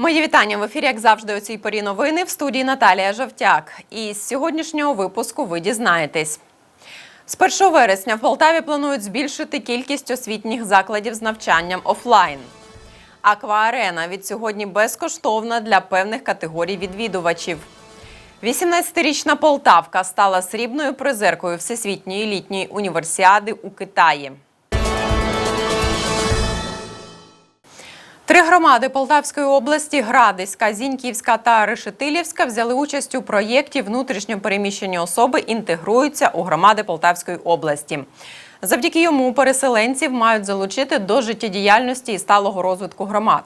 Мої вітання в ефірі, як завжди, у цій порі новини в студії Наталія Жовтяк. І з сьогоднішнього випуску ви дізнаєтесь. З 1 вересня в Полтаві планують збільшити кількість освітніх закладів з навчанням офлайн. Акваарена від сьогодні безкоштовна для певних категорій відвідувачів. 18-річна Полтавка стала срібною призеркою Всесвітньої літньої універсіади у Китаї. Три громади Полтавської області Градиська, Зіньківська та Решетилівська взяли участь у проєкті Внутрішньо переміщені особи інтегруються у громади Полтавської області. Завдяки йому переселенців мають залучити до життєдіяльності і сталого розвитку громад.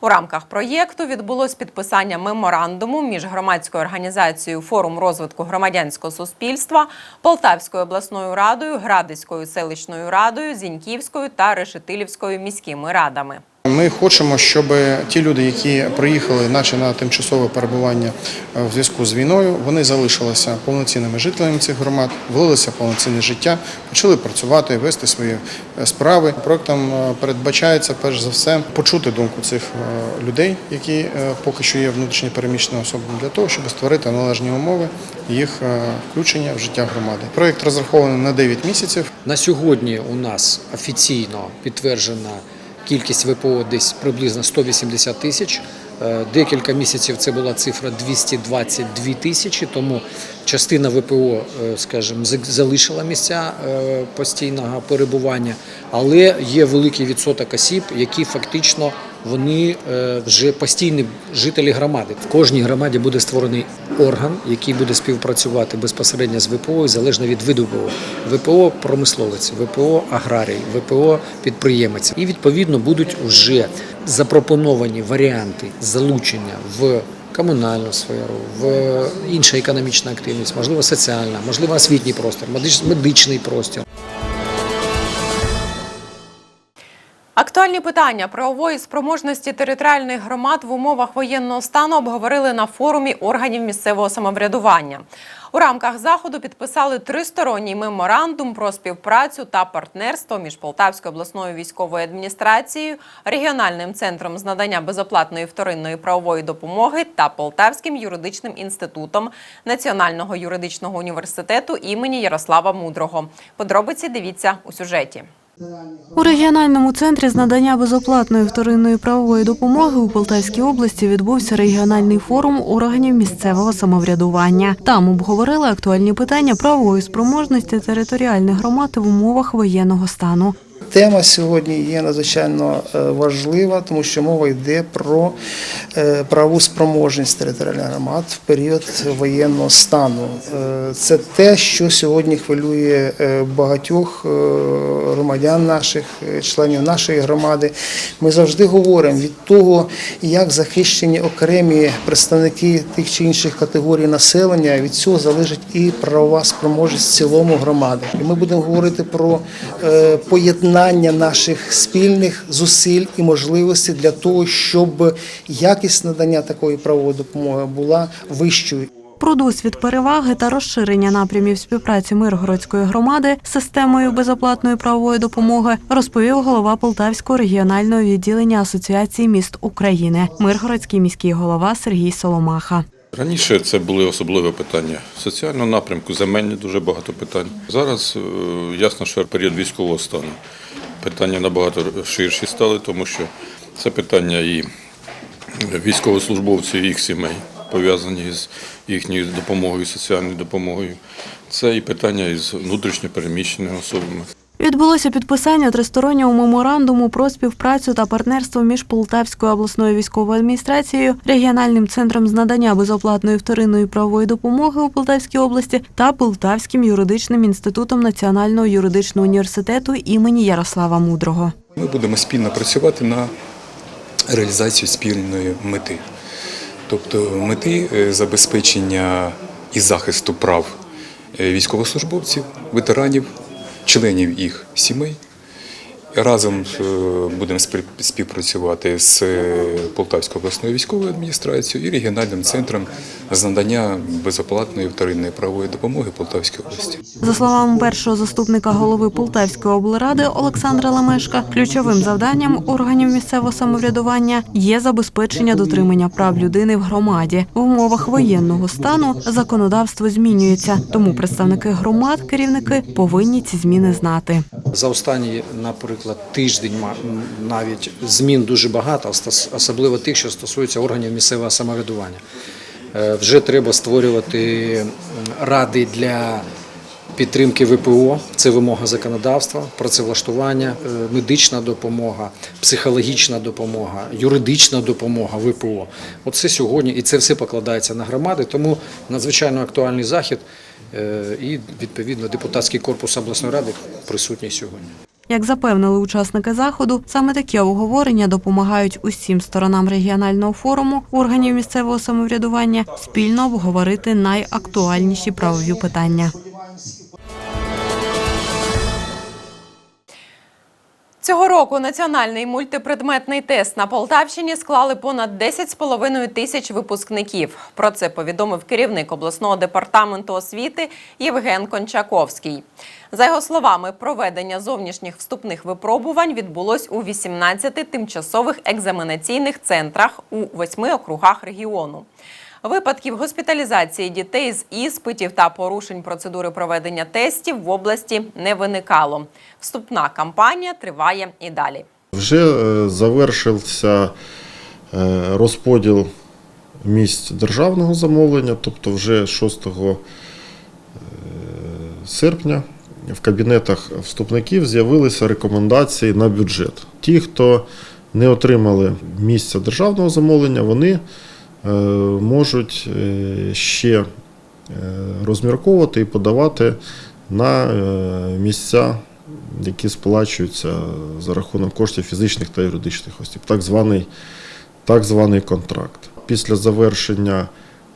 У рамках проєкту відбулось підписання меморандуму між громадською організацією Форум розвитку громадянського суспільства, Полтавською обласною радою, Градиською селищною радою, Зіньківською та Решетилівською міськими радами. Ми хочемо, щоб ті люди, які приїхали, наче на тимчасове перебування е, в зв'язку з війною, вони залишилися повноцінними жителями цих громад, влилися в повноцінне життя, почали працювати, вести свої е, справи. Проектом е, передбачається перш за все почути думку цих людей, які поки що є внутрішньо переміщеними особами, для того, щоб створити належні умови їх включення в життя громади. Проект розрахований на 9 місяців. На сьогодні у нас офіційно підтверджена кількість ВПО десь приблизно 180 тисяч. Е, Декілька місяців це була цифра 222 тисячі, тому частина ВПО, е, скажімо, залишила місця е, постійного перебування, але є великий відсоток осіб, які фактично вони е, вже постійні жителі громади. В кожній громаді буде створений орган, який буде співпрацювати безпосередньо з ВПО залежно від виду ВПО. ВПО промисловець, ВПО аграрій, ВПО підприємець. І відповідно будуть вже запропоновані варіанти залучення в комунальну сферу, в інша економічна активність, можливо, соціальна, можливо, освітній простір, медич- медичний простір. Актуальні питання правової спроможності територіальних громад в умовах воєнного стану обговорили на форумі органів місцевого самоврядування. У рамках заходу підписали тристоронній меморандум про співпрацю та партнерство між Полтавською обласною військовою адміністрацією, регіональним центром з надання безоплатної вторинної правової допомоги та Полтавським юридичним інститутом Національного юридичного університету імені Ярослава Мудрого. Подробиці дивіться у сюжеті. У регіональному центрі з надання безоплатної вторинної правової допомоги у Полтавській області відбувся регіональний форум органів місцевого самоврядування. Там обговорили актуальні питання правової спроможності територіальних громад в умовах воєнного стану. Тема сьогодні є надзвичайно е, важлива, тому що мова йде про е, правову спроможність територіальних громад в період воєнного стану. Е, Це те, що сьогодні хвилює багатьох громадян наших, членів нашої громади. Ми завжди говоримо від того, як захищені окремі представники тих чи інших категорій населення. Від цього залежить і правова спроможність в цілому громади. І ми будемо говорити про е, поєднання наших спільних зусиль і можливостей для того, щоб якість надання такої правової допомоги була вищою. Про досвід переваги та розширення напрямів співпраці Миргородської громади з системою безоплатної правової допомоги розповів голова Полтавського регіонального відділення Асоціації міст України, Миргородський міський голова Сергій Соломаха. Раніше це були особливі питання соціального напрямку, земельні дуже багато питань. Зараз е, ясно, що період військового стану питання набагато ширші стали, тому що це питання і військовослужбовців, і їх сімей пов'язані з їхньою допомогою, соціальною допомогою. Це і питання із внутрішньо переміщеними особами. Відбулося підписання тристороннього меморандуму про співпрацю та партнерство між Полтавською обласною військовою адміністрацією, регіональним центром з надання безоплатної вторинної правової допомоги у Полтавській області та Полтавським юридичним інститутом Національного юридичного університету імені Ярослава Мудрого. Ми будемо спільно працювати на реалізацію спільної мети, тобто мети е, забезпечення і захисту прав е, військовослужбовців, ветеранів, членів їх сімей, Разом е, будемо співпрацювати з е, Полтавською обласною військовою адміністрацією і регіональним центром з надання безоплатної вторинної правової допомоги Полтавській області. За словами першого заступника голови Полтавської облради Олександра Лемешка, ключовим завданням органів місцевого самоврядування є забезпечення дотримання прав людини в громаді. В умовах воєнного стану законодавство змінюється, тому представники громад, керівники повинні ці зміни знати. За останній, наприклад, тиждень ма- навіть змін дуже багато, особливо тих, що стосуються органів місцевого самоврядування. Е, Вже треба створювати ради для підтримки ВПО, це вимога законодавства, працевлаштування, е, медична допомога, психологічна допомога, юридична допомога ВПО. Оце сьогодні, і це все покладається на громади, тому надзвичайно актуальний захід е, і відповідно депутатський корпус обласної ради присутній сьогодні. Як запевнили учасники заходу, саме такі обговорення допомагають усім сторонам регіонального форуму органів місцевого самоврядування спільно обговорити найактуальніші правові питання. Цього року національний мультипредметний тест на Полтавщині склали понад 10,5 тисяч випускників. Про це повідомив керівник обласного департаменту освіти Євген Кончаковський. За його словами, проведення зовнішніх вступних випробувань відбулось у 18 тимчасових екзаменаційних центрах у восьми округах регіону. Випадків госпіталізації дітей з іспитів та порушень процедури проведення тестів в області не виникало. Вступна кампанія триває і далі. Вже е, завершився е, розподіл місць державного замовлення, тобто вже 6 е, серпня в кабінетах вступників з'явилися рекомендації на бюджет. Ті, хто не отримали місця державного замовлення, вони можуть е, ще е, розмірковувати і подавати на е, місця які сплачуються за рахунок коштів фізичних та юридичних осіб, так званий, так званий контракт. Після завершення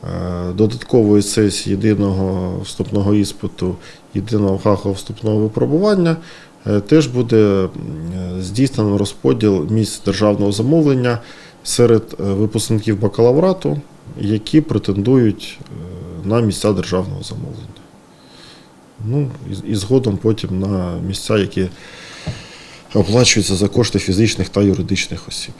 е, додаткової сесії єдиного вступного іспиту, єдиного фахового вступного випробування, е, теж буде здійснено розподіл місць державного замовлення серед е, випускників бакалаврату, які претендують е, на місця державного замовлення. Ну, і, і згодом потім на місця, які оплачуються за кошти фізичних та юридичних осіб.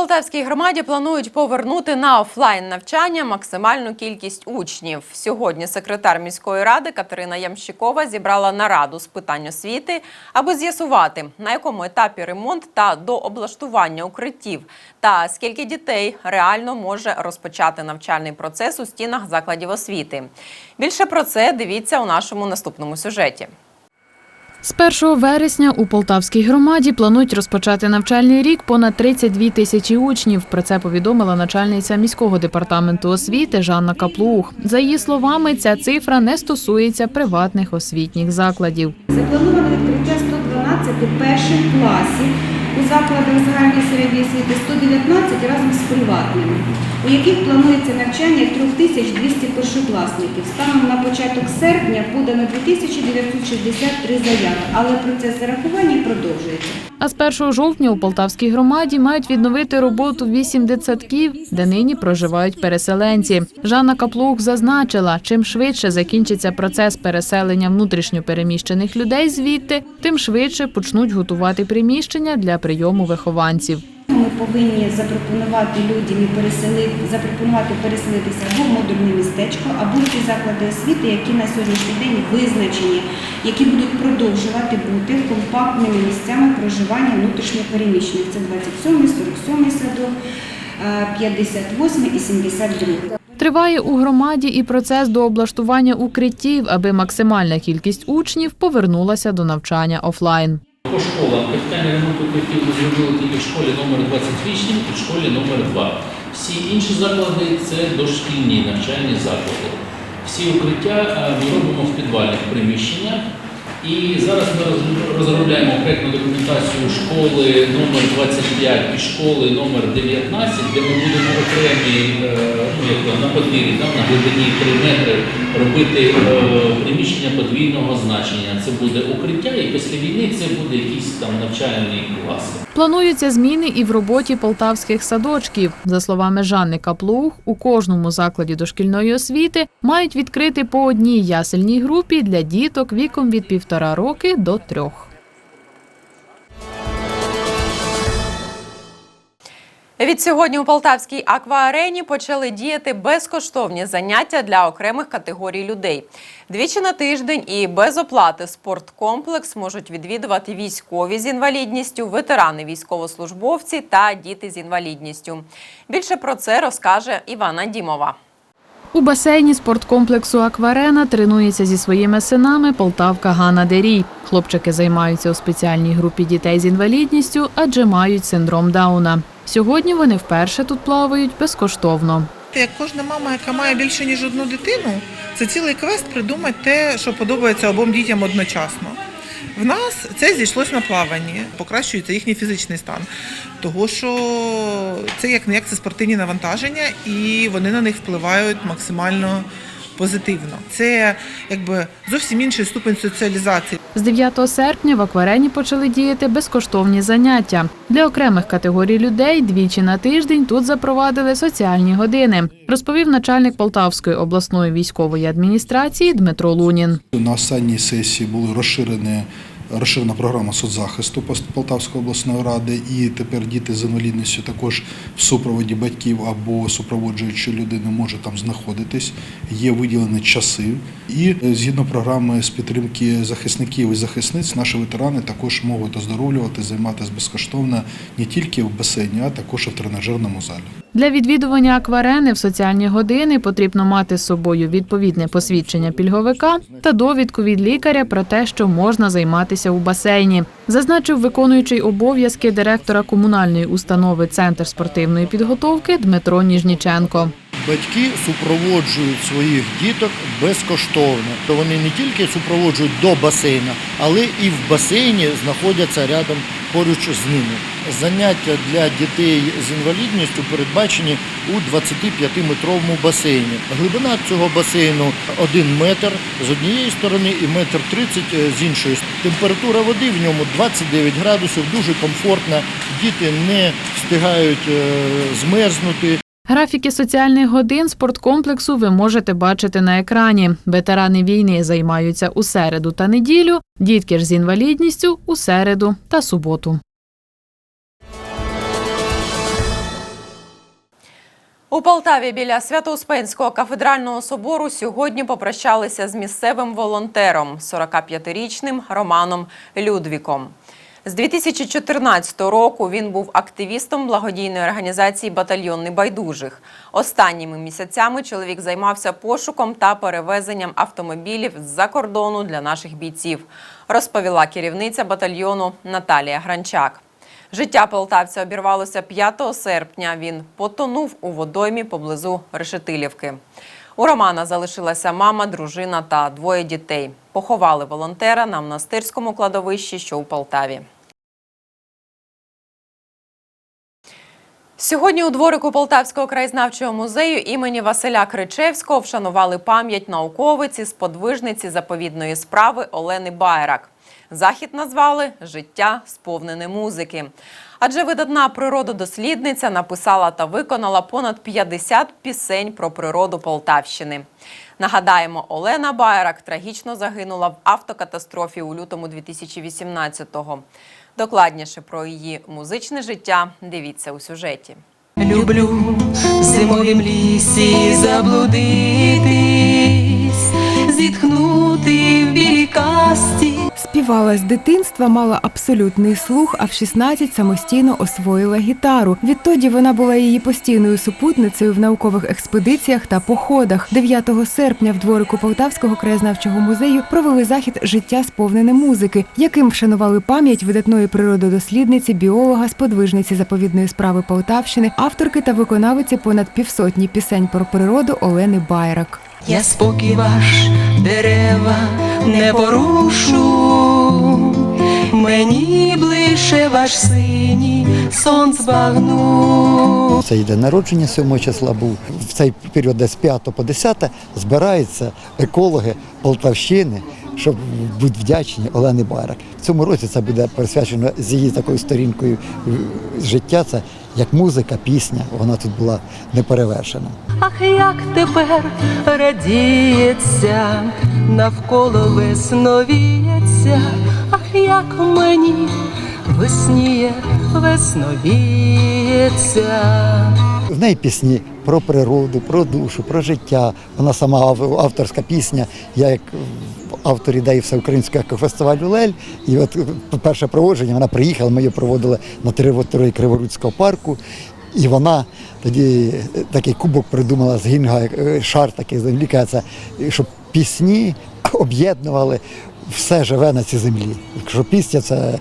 Полтавській громаді планують повернути на офлайн навчання максимальну кількість учнів. Сьогодні секретар міської ради Катерина Ямщикова зібрала нараду з питань освіти, аби з'ясувати, на якому етапі ремонт та дооблаштування укриттів, та скільки дітей реально може розпочати навчальний процес у стінах закладів освіти. Більше про це дивіться у нашому наступному сюжеті. З 1 вересня у Полтавській громаді планують розпочати навчальний рік понад 32 тисячі учнів. Про це повідомила начальниця міського департаменту освіти Жанна Каплух. За її словами, ця цифра не стосується приватних освітніх закладів. Заплановано відкриття 112 перших класів у закладах загальної середньої освіти 119 разом з приватними, у яких планується навчання 3200 першокласників. Станом на початок серпня подано 2963 заяви, але процес зарахування продовжується. А з 1 жовтня у Полтавській громаді мають відновити роботу вісім дитсадків, де нині проживають переселенці. Жанна Каплух зазначила, чим швидше закінчиться процес переселення внутрішньопереміщених людей звідти, тим швидше почнуть готувати приміщення для прийому вихованців. Ми повинні запропонувати людям і запропонувати переселитися або в модульне містечко, або в ті заклади освіти, які на сьогоднішній день визначені, які будуть продовжувати бути компактними місцями проживання внутрішньопереміщених. Це 27, 47 садок, е, 58 і 72. Триває у громаді і процес дооблаштування укриттів, аби максимальна кількість учнів повернулася до навчання офлайн. Школам капітальний ми зробили тільки в школі номер 28 і в школі номер 2. Всі інші заклади це дошкільні навчальні заклади. Всі укриття е, ми робимо в підвальних приміщеннях І зараз ми роз- розробляємо проєктну документацію школи номер 25 і школи номер 19, де ми будемо окремі е, ну, на подвір'ї, на глибині 3 метри робити е, приміщення подвійного значення. Це буде укриття, і після війни це буде якісь там навчальні класи. Плануються зміни і в роботі полтавських садочків. За словами Жанни Каплух, у кожному закладі дошкільної освіти мають відкрити по одній ясельній групі для діток віком від півтора роки до трьох. Від сьогодні у Полтавській акваарені почали діяти безкоштовні заняття для окремих категорій людей. Двічі на тиждень і без оплати спорткомплекс можуть відвідувати військові з інвалідністю, ветерани військовослужбовці та діти з інвалідністю. Більше про це розкаже Івана Дімова. У басейні спорткомплексу Акварена тренується зі своїми синами полтавка Ганна Дерій. Хлопчики займаються у спеціальній групі дітей з інвалідністю, адже мають синдром Дауна. Сьогодні вони вперше тут плавають безкоштовно. Як кожна мама, яка має більше ніж одну дитину, це цілий квест придумати те, що подобається обом дітям одночасно. В нас це зійшлось на плаванні, покращується їхній фізичний стан. Того, що це як не як це спортивні навантаження, і вони на них впливають максимально позитивно. Це якби зовсім інший ступень соціалізації. З 9 серпня в акварені почали діяти безкоштовні заняття. Для окремих категорій людей двічі на тиждень тут запровадили соціальні години, розповів начальник Полтавської обласної військової адміністрації Дмитро Лунін. На останній сесії були розширені. Розширена програма соцзахисту Полтавської обласної ради, і тепер діти з інвалідністю також в супроводі батьків або супроводжуючої людини може там знаходитись. Є виділені часи. І е, згідно програми з підтримки захисників і захисниць, наші ветерани також можуть оздоровлювати, займатися безкоштовно не тільки в басейні, а також і в тренажерному залі. Для відвідування акварени в соціальні години потрібно мати з собою відповідне посвідчення пільговика та довідку від лікаря про те, що можна займатися у басейні, зазначив виконуючий обов'язки директора комунальної установи Центр спортивної підготовки Дмитро Ніжніченко. Батьки супроводжують своїх діток безкоштовно. То вони не тільки супроводжують до басейна, але і в басейні знаходяться рядом поруч з ними. Заняття для дітей з інвалідністю передбачені у 25-метровому басейні. Глибина цього басейну 1 метр з однієї сторони і метр 30 з іншої. Температура води в ньому 29 градусів, дуже комфортна. Діти не встигають е, змерзнути. Графіки соціальних годин спорткомплексу ви можете бачити на екрані. Ветерани війни займаються у середу та неділю, дітки ж з інвалідністю у середу та суботу. У Полтаві біля Свято-Успенського кафедрального собору сьогодні попрощалися з місцевим волонтером 45-річним Романом Людвіком. З 2014 року він був активістом благодійної організації Батальйон Небайдужих. Останніми місяцями чоловік займався пошуком та перевезенням автомобілів з-за кордону для наших бійців, розповіла керівниця батальйону Наталія Гранчак. Життя полтавця обірвалося 5 серпня. Він потонув у водоймі поблизу Решетилівки. У Романа залишилася мама, дружина та двоє дітей. Поховали волонтера на монастирському кладовищі, що у Полтаві. Сьогодні у дворику Полтавського краєзнавчого музею імені Василя Кричевського вшанували пам'ять науковиці, сподвижниці заповідної справи Олени Байрак. Захід назвали Життя сповнене музики. Адже видатна природодослідниця написала та виконала понад 50 пісень про природу Полтавщини. Нагадаємо, Олена Байрак трагічно загинула в автокатастрофі у лютому 2018-го. Докладніше про її музичне життя дивіться у сюжеті. Люблю в зимовім лісі заблудитись, зітхнути в білій касті. Співала з дитинства, мала абсолютний слух, а в 16 самостійно освоїла гітару. Відтоді вона була її постійною супутницею в наукових експедиціях та походах. 9 серпня в дворику Полтавського краєзнавчого музею провели захід Життя сповнене музики, яким вшанували пам'ять видатної природодослідниці, біолога, сподвижниці заповідної справи Полтавщини, авторки та виконавиці понад півсотні пісень про природу Олени Байрак. Я спокій ваш дерева не порушу, мені блише ваш синій сон збагну. Це йде народження 7 числа був. В цей період десь з 5 по 10 збираються екологи Полтавщини, щоб бути вдячні Олені Байрак. В цьому році це буде присвячено з її такою сторінкою життя. Це як музика, пісня. Вона тут була неперевершена. Ах, як тепер радіється, навколо весновіється, ах, як мені весніє, весновіється. В неї пісні про природу, про душу, про життя. Вона сама авторська пісня. Я як автор ідеї всеукраїнського екофестивалю Лель. І от е, перше проводження вона приїхала, ми її проводили на території Криворуцького парку. І вона тоді е, такий кубок придумала з гінга, е, шар такий землі, каже, щоб пісні об'єднували все живе на цій землі. Якщо пісня це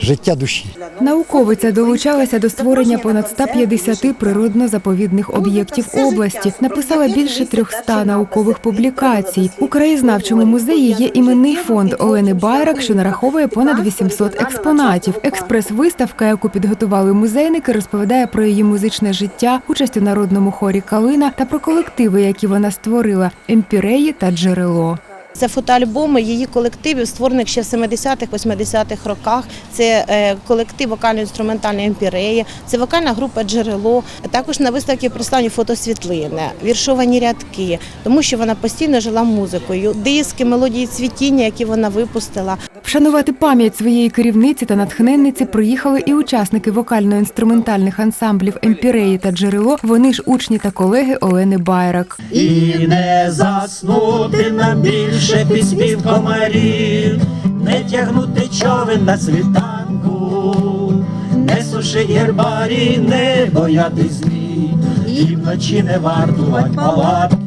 життя душі. Науковиця долучалася до створення понад 150 природно-заповідних об'єктів області. Написала більше 300 наукових публікацій. У краєзнавчому музеї є іменний фонд Олени Байрак, що нараховує понад 800 експонатів. Експрес-виставка, яку підготували музейники, розповідає про її музичне життя, участь у народному хорі Калина та про колективи, які вона створила емпіреї та джерело. Це фотоальбоми її колективів, створених ще в 70-х-80-х роках. Це е, колектив вокально-інструментальної емпіреї, це вокальна група Джерело. Також на виставці представлені фотосвітлини, віршовані рядки, тому що вона постійно жила музикою. Диски, мелодії цвітіння, які вона випустила. Вшанувати пам'ять своєї керівниці та натхненниці приїхали і учасники вокально-інструментальних ансамблів Емпіреї та Джерело. Вони ж учні та колеги Олени Байрак. І не заснути нам більше піснів комарів, не тягнути човен на світанку, не сушить гербарі, не боятись змій, і вночі не вартувати палатки.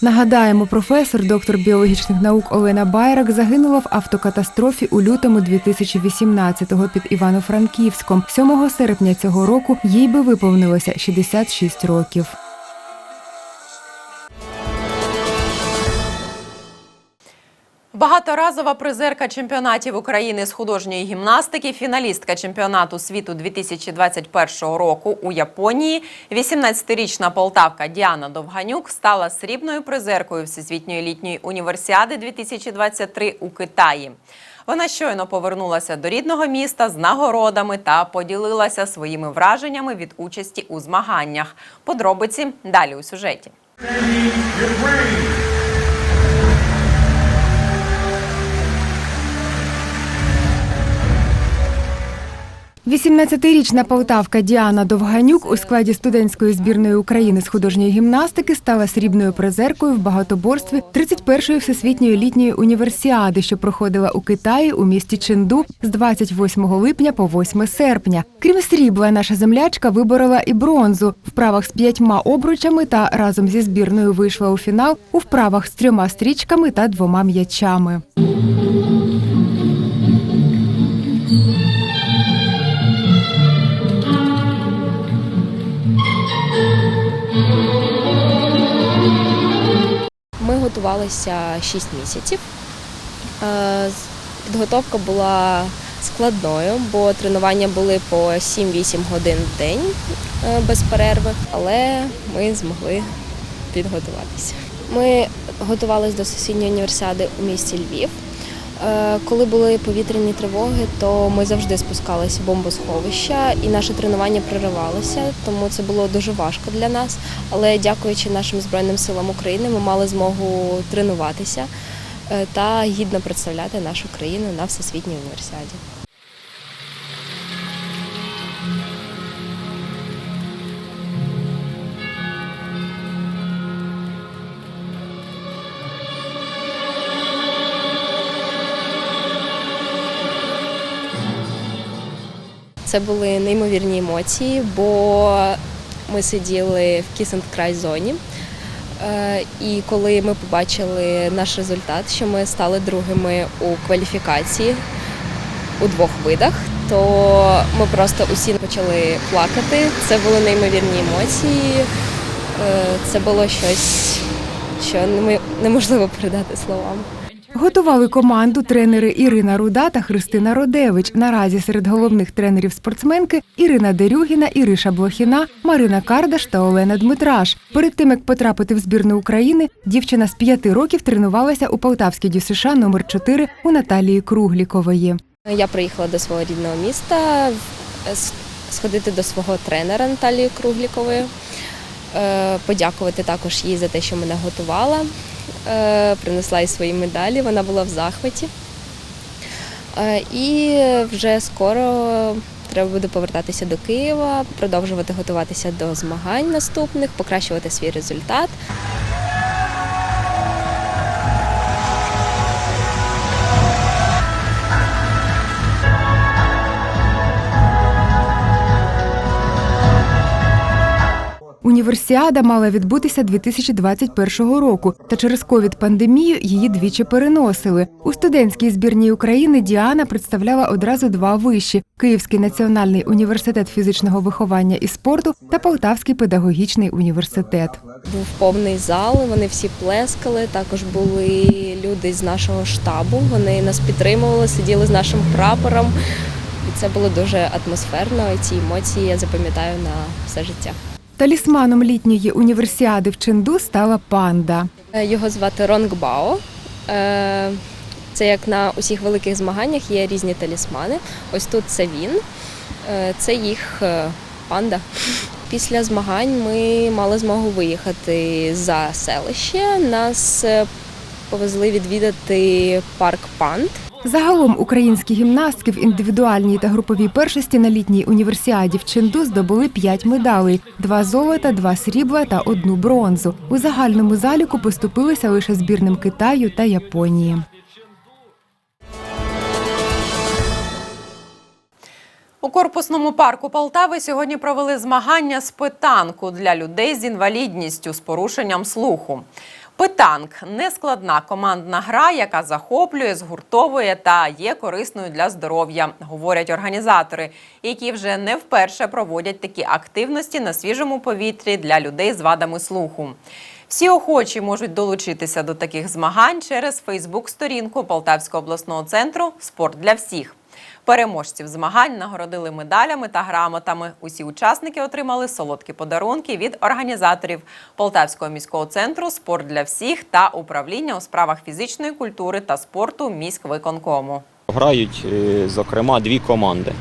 Нагадаємо, професор, доктор біологічних наук Олена Байрак загинула в автокатастрофі у лютому 2018-го під Івано-Франківськом. 7 серпня цього року їй би виповнилося 66 років. Багаторазова призерка чемпіонатів України з художньої гімнастики, фіналістка чемпіонату світу 2021 року у Японії, 18-річна полтавка Діана Довганюк стала срібною призеркою Всесвітньої літньої універсіади 2023 у Китаї. Вона щойно повернулася до рідного міста з нагородами та поділилася своїми враженнями від участі у змаганнях. Подробиці далі у сюжеті. 18-річна полтавка Діана Довганюк у складі студентської збірної України з художньої гімнастики стала срібною призеркою в багатоборстві 31-ї всесвітньої літньої універсіади, що проходила у Китаї у місті Ченду з 28 липня по 8 серпня. Крім срібла, наша землячка виборола і бронзу вправах з п'ятьма обручами та разом зі збірною вийшла у фінал у вправах з трьома стрічками та двома м'ячами. Готувалися 6 місяців. Е, Підготовка була складною, бо тренування були по 7-8 годин в день е, без перерви, але ми змогли підготуватися. Ми готувалися до сесійної універсіади у місті Львів. Е, Коли були повітряні тривоги, то ми завжди спускалися в бомбосховища і наше тренування проривалося, тому це було дуже важко для нас. Але дякуючи нашим Збройним силам України, ми мали змогу тренуватися е, та гідно представляти нашу країну на всесвітній універсіаді. Це були неймовірні емоції, бо ми сиділи в кісент край зоні. Е, І коли ми побачили наш результат, що ми стали другими у кваліфікації у двох видах, то ми просто усі почали плакати. Це були неймовірні емоції. Е, Це було щось, що неможливо передати словами. Готували команду тренери Ірина Руда та Христина Родевич. Наразі серед головних тренерів спортсменки Ірина Дерюгіна, Іриша Блохіна, Марина Кардаш та Олена Дмитраш. Перед тим як потрапити в збірну України, дівчина з п'яти років тренувалася у Полтавській ДЮСШ номер 4 у Наталії Круглікової. Я приїхала до свого рідного міста сходити до свого тренера Наталії Круглікової, е, подякувати також їй за те, що мене готувала. Е, Принесла їй свої медалі, вона була в захваті. Е, І вже скоро треба буде повертатися до Києва, продовжувати готуватися до змагань наступних, покращувати свій результат. Універсіада мала відбутися 2021 року, та через ковід-пандемію її двічі переносили. У студентській збірній України Діана представляла одразу два виші: Київський національний університет фізичного виховання і спорту та Полтавський педагогічний університет. Був повний зал, вони всі плескали. Також були люди з нашого штабу. Вони нас підтримували, сиділи з нашим прапором. Це було дуже атмосферно. І ці емоції я запам'ятаю на все життя. Талісманом літньої універсіади в Ченду стала панда. Е, Його звати Ронг Бао. Е, Це як на усіх великих змаганнях є різні талісмани. Ось тут це він, Е, це їх панда. Після змагань ми мали змогу виїхати за селище. Нас повезли відвідати парк панд. Загалом українські гімнастки в індивідуальній та груповій першості на літній універсіаді в Ченду здобули п'ять медалей: два золота, два срібла та одну бронзу. У загальному заліку поступилися лише збірним Китаю та Японії. У корпусному парку Полтави сьогодні провели змагання з питанку для людей з інвалідністю з порушенням слуху. Питанк нескладна командна гра, яка захоплює, згуртовує та є корисною для здоров'я, говорять організатори, які вже не вперше проводять такі активності на свіжому повітрі для людей з вадами слуху. Всі охочі можуть долучитися до таких змагань через Фейсбук-сторінку Полтавського обласного центру Спорт для всіх. Переможців змагань нагородили медалями та грамотами. Усі учасники отримали солодкі подарунки від організаторів Полтавського міського центру Спорт для всіх та управління у справах фізичної культури та спорту міськвиконкому. Грають, е, зокрема, дві команди.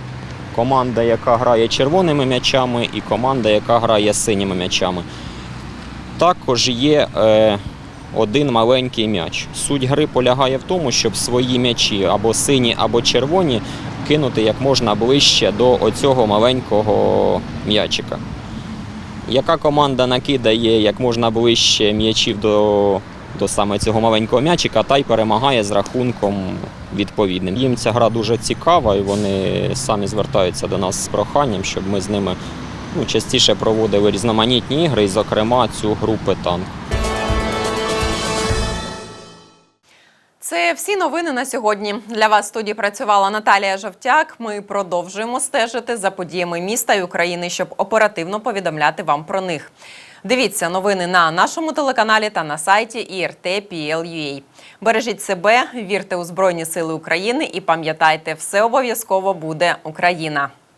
Команда, яка грає червоними м'ячами, і команда, яка грає синіми м'ячами. Також є е, один маленький м'яч. Суть гри полягає в тому, щоб свої м'ячі або сині, або червоні кинути як можна ближче до оцього маленького м'ячика. Яка команда накидає як можна ближче м'ячів до, до саме цього маленького м'ячика, та й перемагає з рахунком відповідним. Їм ця гра дуже цікава, і вони самі звертаються до нас з проханням, щоб ми з ними ну, частіше проводили різноманітні ігри, і, зокрема, цю гру питанк. Це всі новини на сьогодні. Для вас в студії працювала Наталія Жовтяк. Ми продовжуємо стежити за подіями міста і України, щоб оперативно повідомляти вам про них. Дивіться новини на нашому телеканалі та на сайті IRT.PL.UA. Бережіть себе, вірте у Збройні Сили України і пам'ятайте, все обов'язково буде Україна.